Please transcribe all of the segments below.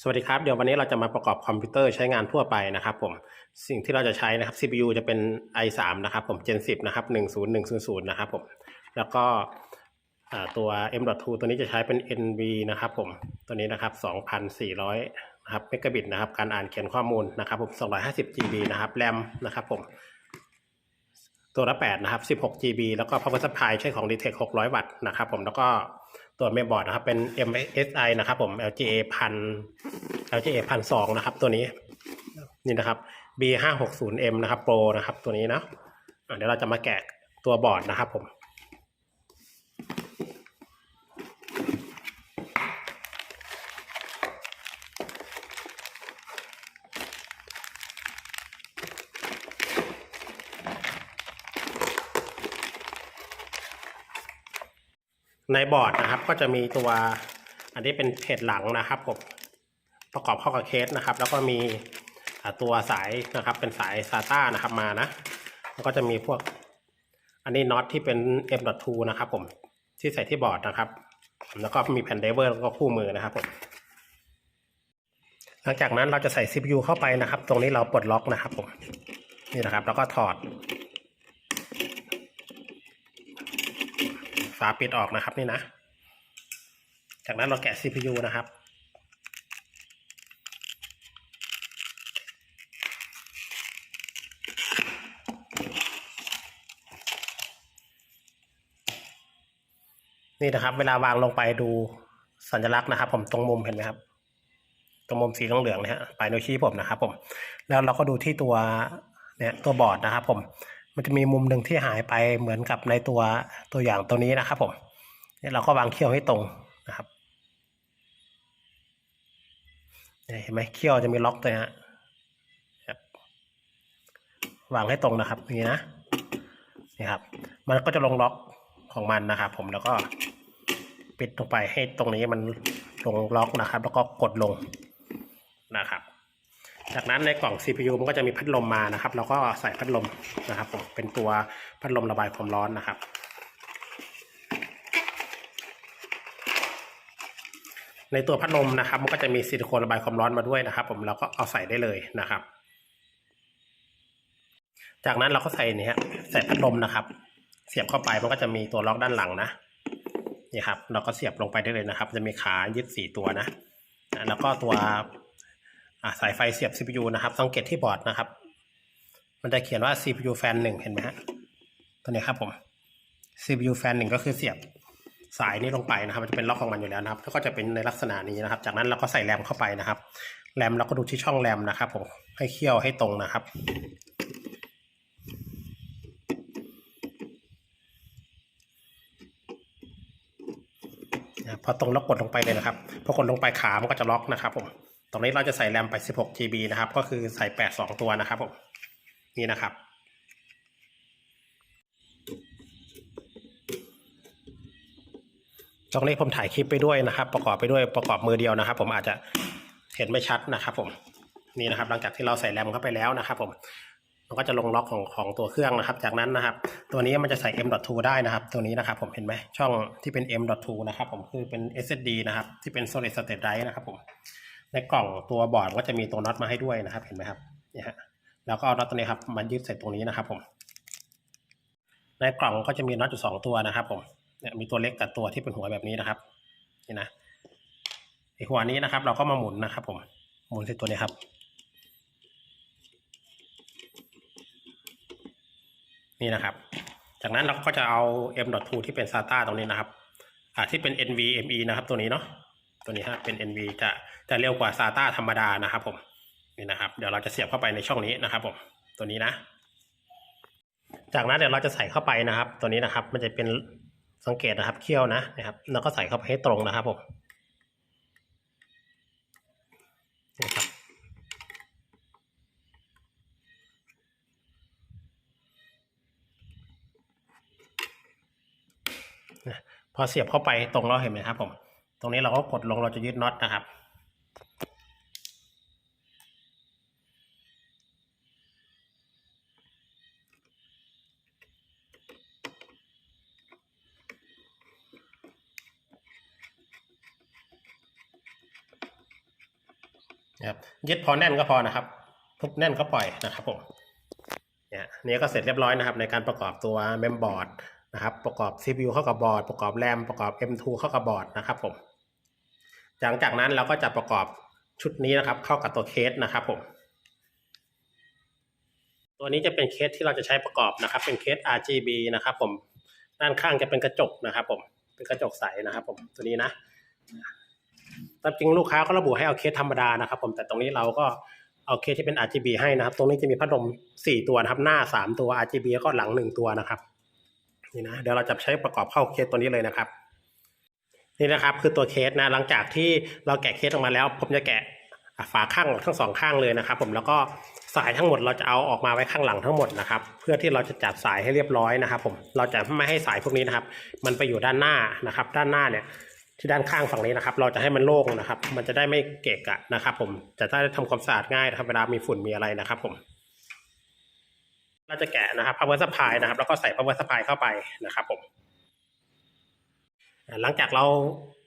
สวัสดีครับ เดี๋ยววันนี้เราจะมาประกอบคอมพิวเตอร์ใช้งานทั่วไปนะครับผมสิ่งที่เราจะใช้นะครับ CPU จะเป็น i3 นะครับผม Gen 10 นะครับ 10100 นะครับผม แล้วก็ตัว M.2 ตัวนี้จะใช้เป็น NV นะครับผม ตัวนี้นะครับ 2,400นะครับเมกะบิตนะครับ การอ่านเขียนข้อมูลนะครับผม 250 GB นะครับ แรมนะครับผม ตัวละ 8 นะครับ 16 GB แล้วก็ power supply ใช้ของ d t e c 600 วัตต์นะครับผม แล้วก็ ตัวเมมบอร์ดนะครับ เป็น MSI นะครับ ผม LGA พัน LGA พันสองนะครับ ตัวนี้ นี่นะครับ B ห้าหกศูนย์ M นะครับ Pro นะครับ ตัวนี้นะอะเดี๋ยวเราจะมาแกะตัวบอร์ดนะครับผม ในบอร์ดนะครับ ก็จะมีตัวอันนี้เป็นเพจหลังนะครับผมประกอบเข้ากับเคสนะครับ แล้วก็มีตัวสายนะครับ เป็นสาย SATA นะครับมานะแล้วก็จะมีพวกอันนี้น็อตที่เป็น M.2 นะครับผมที่ใส่ที่บอร์ดนะครับ แล้วก็มีแผ่นไดเวอร์แล้วก็คู่มือนะครับผมหลังจากนั้นเราจะใส่ CPU เข้าไปนะครับ ตรงนี้เราปลดล็อกนะครับผมนี่นะครับ แล้วก็ถอดาปิดออกนะครับนี่นะ จากนั้นเราแกะ CPU นะครับ นี่นะครับ เวลาวางลงไปดูสัญลักษณ์นะครับ ผมตรงมุมเห็นไหมครับ ตรงมุมสีเหลืองๆนะฮะปลายนิ้วชี้ผมนะครับผม แล้วเราก็ดูที่ตัวเนี่ยตัวบอร์ดนะครับผม มันจะมีมุมหนึ่งที่หายไปเหมือนกับในตัวตัวอย่างตัวนี้นะครับผมเนี่ยเราก็วางเขี้ยวให้ตรงนะครับเห็นไหมเขี้ยวจะมีล็อกตัวนี้วางให้ตรงนะครับอย่างนี้นะนี่ครับ มันก็จะลงล็อกของมันนะครับ ผมแล้วก็ปิดลงไปให้ตรงนี้มันลงล็อกนะครับ แล้วก็กดลงนะครับ จากนั้นในกล่อง CPU มันก็จะมีพัดลมมานะครับแล้วก็ใส่พัดลมนะครับผมเป็นตัวพัดลมระบายความร้อนนะครับ ในตัวพัดลมนะครับ มันก็จะมีซิลิโคนระบายความร้อนมาด้วยนะครับ ผมเราก็เอาใส่ได้เลยนะครับ จากนั้นเราก็ใส่นี่ฮะใส่พัดลมนะครับ เสียบเข้าไปมันก็จะมีตัวล็อกด้านหลังนะนี่ครับ เราก็เสียบลงไปได้เลยนะครับ จะมีขายึดสี่ตัวนะแล้วก็ตัว อะสายไฟเสียบ CPU นะครับ สังเกตที่บอร์ดนะครับ มันจะเขียนว่า CPU แฟนหนึ่งเห็นไหมฮะตัวนี้ครับผม CPU แฟนหนึ่งก็คือเสียบสายนี้ลงไปนะครับ มันจะเป็นล็อกของมันอยู่แล้วนะครับ แล้วก็จะเป็นในลักษณะนี้นะครับ จากนั้นเราก็ใส่แรมเข้าไปนะครับ แรมเราก็ดูที่ช่องแรมนะครับผม ให้เคี่ยวให้ตรงนะครับนะครับพอตรงแล้วกดลงไปเลยนะครับ พอกดลงไปขา มันก็จะล็อกนะครับผม ตรงนี้เราจะใส่แรมไป 16 GB นะครับ ก็คือใส่ 8 2 ตัวนะครับผม นี่นะครับ ตรงนี้ผมถ่ายคลิปไปด้วยนะครับ ประกอบไปด้วยประกอบมือเดียวนะครับ ผมอาจจะเห็นไม่ชัดนะครับผมนี่นะครับ หลังจากที่เราใส่แรมเข้าไปแล้วนะครับ ผมมันก็จะลงล็อกของของตัวเครื่องนะครับ จากนั้นนะครับ ตัวนี้มันจะใส่ M.2 ได้นะครับ ตัวนี้นะครับ ผมเห็นไหมช่องที่เป็น M.2 นะครับ ผมคือเป็น SSD นะครับ ที่เป็น Solid State Drive นะครับผม ในกล่องตัวบอร์ดก็จะมีตัวน็อตมาให้ด้วยนะครับ เห็นไหมครับเนี่ยฮะแล้วก็เอาน็อตตัวนี้ครับมายึดใส่ตรงนี้นะครับ ผม ในกล่องก็จะมีน็อตอยู่สองตัวนะครับ ผมเนี่ยมีตัวเล็กกับตัวที่เป็นหัวแบบนี้นะครับนี่นะไอหัวนี้นะครับ เราก็มาหมุนนะครับ ผมหมุนที่ตัวนี้ครับ นี่นะครับ จากนั้นเราก็จะเอา M.2 ที่เป็น SATA ตรงนี้นะครับอ่าที่เป็น NVMe นะครับ ตัวนี้เนาะ ตัวนี้ฮะเป็น NV จะจะเร็วกว่า SATA ธรรมดานะครับผมนี่นะครับ เดี๋ยวเราจะเสียบเข้าไปในช่องนี้นะครับผมตัวนี้นะ จากนั้นเดี๋ยวเราจะใส่เข้าไปนะครับ ตัวนี้นะครับ มันจะเป็นสังเกตนะครับเขี้ยวนะนะครับ แล้วก็ใส่เข้าไปให้ตรงนะครับผมนี่ครับพอเสียบเข้าไปตรงแล้วเห็นไหมครับผม รงนี้เราก็กดลงเราจะยึดน็อตนะครับ ครับยึดพอแน่นก็พอนะครับทุกแน่นก็ปล่อยนะครับผมเนี่ยนี่ก็เสร็จเรียบร้อยนะครับ ในการประกอบตัวเมมบอร์ดนะครับ ประกอบ CPU เข้ากับบอร์ด ประกอบแรมประกอบ M2 เข้ากับบอร์ดนะครับผม หลังจากนั้นเราก็จะประกอบชุดนี้นะครับ เข้ากับตัวเคสนะครับผม ตัวนี้จะเป็นเคสที่เราจะใช้ประกอบนะครับ เป็นเคส RGB นะครับผมด้านข้างจะเป็นกระจกนะครับผมเป็นกระจกใสนะครับผมตัวนี้นะตามจริงลูกค้าก็ระบุให้เอาเคสธรรมดานะครับ ผมแต่ตรงนี้เราก็เอาเคสที่เป็น RGB ให้นะครับ ตรงนี้จะมีพัดลม4 ตัวนะครับ หน้า 3 ตัว RGB แล้วก็หลัง 1 ตัวนะครับ นี่นะ เดี๋ยวเราจะใช้ประกอบเข้าเคสตัวนี้เลยนะครับ นี่นะครับคือตัวเคสนะหลังจากที่เราแกะเคสออกมาแล้ว ผมจะแกะฝาข้างทั้งสองข้างเลยนะครับ ผมแล้วก็สายทั้งหมดเราจะเอาออกมาไว้ข้างหลังทั้งหมดนะครับ เพื่อที่เราจะจัดสายให้เรียบร้อยนะครับ ผมเราจะไม่ให้สายพวกนี้นะครับ มันไปอยู่ด้านหน้านะครับ ด้านหน้าเนี่ยที่ด้านข้างฝั่งนี้นะครับ เราจะให้มันโล่งนะครับ มันจะได้ไม่เกะกะนะครับ ผมจะได้ทำความสะอาดง่ายนะครับเวลามีฝุ่นมีอะไรนะครับ ผม เราจะแกะนะครับ power supply นะครับ แล้วก็ใส่ power supply เข้าไปนะครับ ผม หลังจากเรา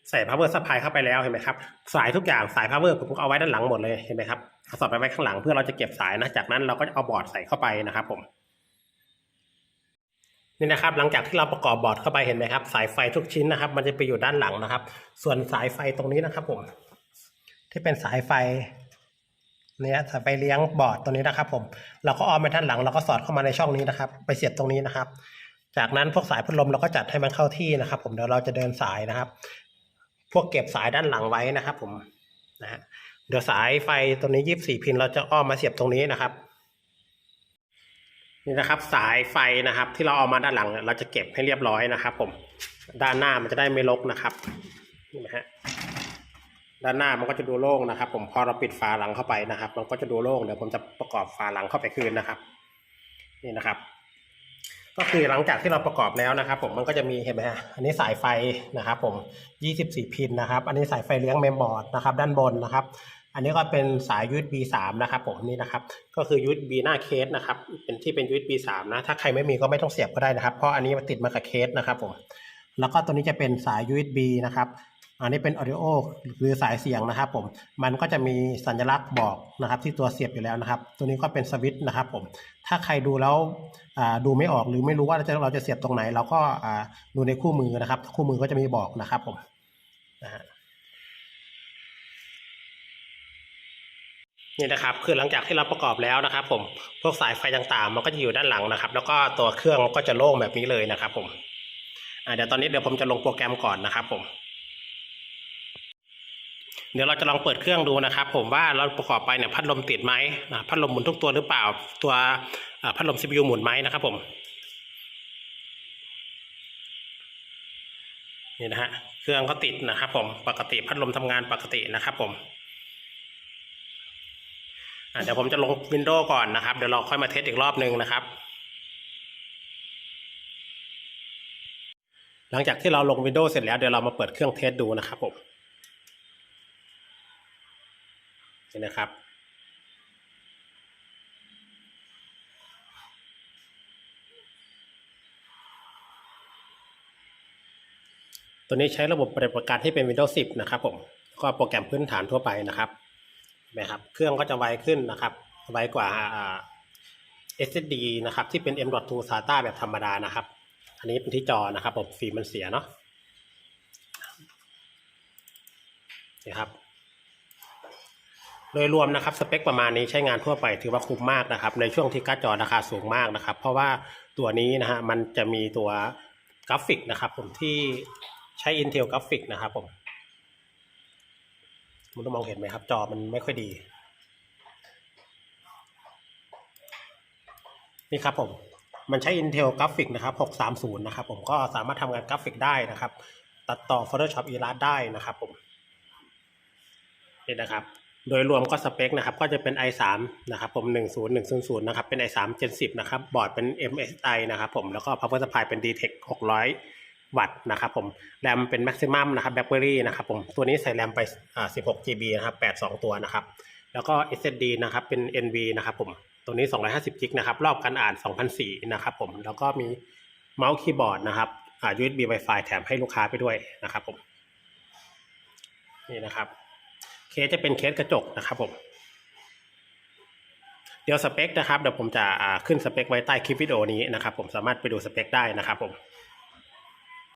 ใส่ power supply เข้าไปแล้วเห็นไหมครับสายทุกอย่างสาย power ผมเอาไว้ด้านหลังหมดเลยเห็นไหมครับเอาสอดไปไว้ข้างหลังเพื่อเราจะเก็บสายนะจากนั้นเราก็เอาบอร์ดใส่เข้าไปนะครับผมนี่นะครับหลังจากที่เราประกอบบอร์ดเข้าไปเห็นไหมครับ สายไฟทุกชิ้นนะครับ มันจะไปอยู่ด้านหลังนะครับ ส่วนสายไฟตรงนี้นะครับ ผม ที่เป็นสายไฟเนี่ยสายไฟเลี้ยงบอร์ดตัวนี้นะครับ ผม เราก็ออมไปด้านหลังเราก็สอดเข้ามาในช่องนี้นะครับ ไปเสียบตรงนี้นะครับ จากนั้นพวกสายพัดลมเราก็จัดให้มันเข้าที่นะครับ ผมเดี๋ยวเราจะเดินสายนะครับ พวกเก็บสายด้านหลังไว้นะครับ ผมนะฮะเดี๋ยวสายไฟตัวนี้ยี่สี่พินเราจะอ้อมมาเสียบตรงนี้นะครับ นี่นะครับ สายไฟนะครับ ที่เราเอามาด้านหลังเนี่ยเราจะเก็บให้เรียบร้อยนะครับ ผม ด้านหน้ามันจะได้ไม่รกนะครับนี่นะฮะด้านหน้ามันก็จะดูโล่งนะครับ ผมพอเราปิดฝาหลังเข้าไปนะครับ มันก็จะดูโล่งเดี๋ยวผมจะประกอบฝาหลังเข้าไปคืนนะครับ นี่นะครับ ก็คือหลังจากที่เราประกอบแล้วนะครับ ผมมันก็จะมีเห็นไหมฮะอันนี้สายไฟนะครับผม 24 พินนะครับ อันนี้สายไฟเลี้ยงเมมบอร์ดนะครับ ด้านบนนะครับ อันนี้ก็เป็นสาย USB 3นะครับ ผมนี่นะครับ ก็คือ USB หน้าเคสนะครับ เป็นที่เป็น USB 3นะถ้าใครไม่มีก็ไม่ต้องเสียบก็ได้นะครับ เพราะอันนี้มันติดมากับเคสนะครับ ผม แล้วก็ตัวนี้จะเป็นสาย USB นะครับ อันนี้เป็น audio หรือสายเสียงนะครับผม มันก็จะมีสัญลักษณ์บอกนะครับ ที่ตัวเสียบอยู่แล้วนะครับ ตัวนี้ก็เป็นสวิตช์นะครับผม ถ้าใครดูแล้วดูไม่ออกหรือไม่รู้ว่าเราจะเราจะเสียบตรงไหน เราก็ดูในคู่มือนะครับ คู่มือก็จะมีบอกนะครับผมนะฮะนี่นะครับคือหลังจากที่เราประกอบแล้วนะครับ ผมพวกสายไฟต่างๆ มันก็จะอยู่ด้านหลังนะครับ แล้วก็ตัวเครื่องก็จะโล่งแบบนี้เลยนะครับ ผมเดี๋ยวตอนนี้เดี๋ยวผมจะลงโปรแกรมก่อนนะครับ ผม เดี๋ยวเราจะลองเปิดเครื่องดูนะครับ ผมว่าเราประกอบไปเนี่ยพัดลมติดไหมพัดลมหมุนทุกตัวหรือเปล่า ตัวพัดลม CPU หมุนไหมนะครับผมนี่นะฮะเครื่องก็ติดนะครับ ผมปกติพัดลมทำงานปกตินะครับ ผมเดี๋ยวผมจะลงวินโดว์ก่อนนะครับ เดี๋ยวเราค่อยมาเทสอีกรอบหนึ่งนะครับ หลังจากที่เราลงวินโดว์เสร็จแล้วเดี๋ยวเรามาเปิดเครื่องเทสดูนะครับผม นะครับ ตัวนี้ใช้ระบบปฏิบัติการที่เป็น Windows 10 นะครับผมแล้วก็โปรแกรมพื้นฐานทั่วไปนะครับเห็นะครับ เครื่องก็จะไวขึ้นนะครับ ไวกว่า SSD นะครับ ที่เป็น M.2 SATA แบบธรรมดานะครับ อันนี้เป็นที่จอนะครับผมฟิล์มมันเสียเนาะนี่ครับ โดยรวมนะครับสเปคประมาณนี้ใช้งานทั่วไปถือว่าคุ้มมากนะครับ ในช่วงที่การ์ดจอราคาสูงมากนะครับ เพราะว่าตัวนี้นะฮะมันจะมีตัวกราฟิกนะครับ ผมที่ใช้ Intel กราฟิกนะครับผมมันต้องมองเห็นไหมครับ จอมันไม่ค่อยดีนี่ครับผมมันใช้ Intel กราฟิกนะครับ 630 นะครับ ผมก็สามารถทำงานกราฟิกได้นะครับ ตัดต่อ Photoshop Illustrator ได้นะครับผมนี่นะครับ โดยรวมก็สเปคนะครับก็จะเป็น i3 นะครับผม 10100 นะครับ เป็น i3 Gen 10 นะครับ บอร์ดเป็น MSI นะครับผม แล้วก็ Power Supply เป็น DTEC 600 วัตต์นะครับผม แรมเป็น Maximum นะครับ BlackBerry นะครับผม ตัวนี้ใส่แรมไป 16 GB นะครับ 82 ตัวนะครับ แล้วก็ SSD นะครับ เป็น NV นะครับผม ตัวนี้ 250กิกนะครับ รอบการอ่าน 2,004นะครับผม แล้วก็มีเมาส์คีย์บอร์ดนะครับอ่า USB Wi-Fi แถมให้ลูกค้าไปด้วยนะครับผม นี่นะครับ สจะเป็นเคสกระจกนะครับผมเดี๋ยวสเปคนะครับเดี๋ยวผมจะขึ้นสเปคไว้ใต้คลิปวิดีโอนี้นะครับผมสามารถไปดูสเปคได้นะครับผม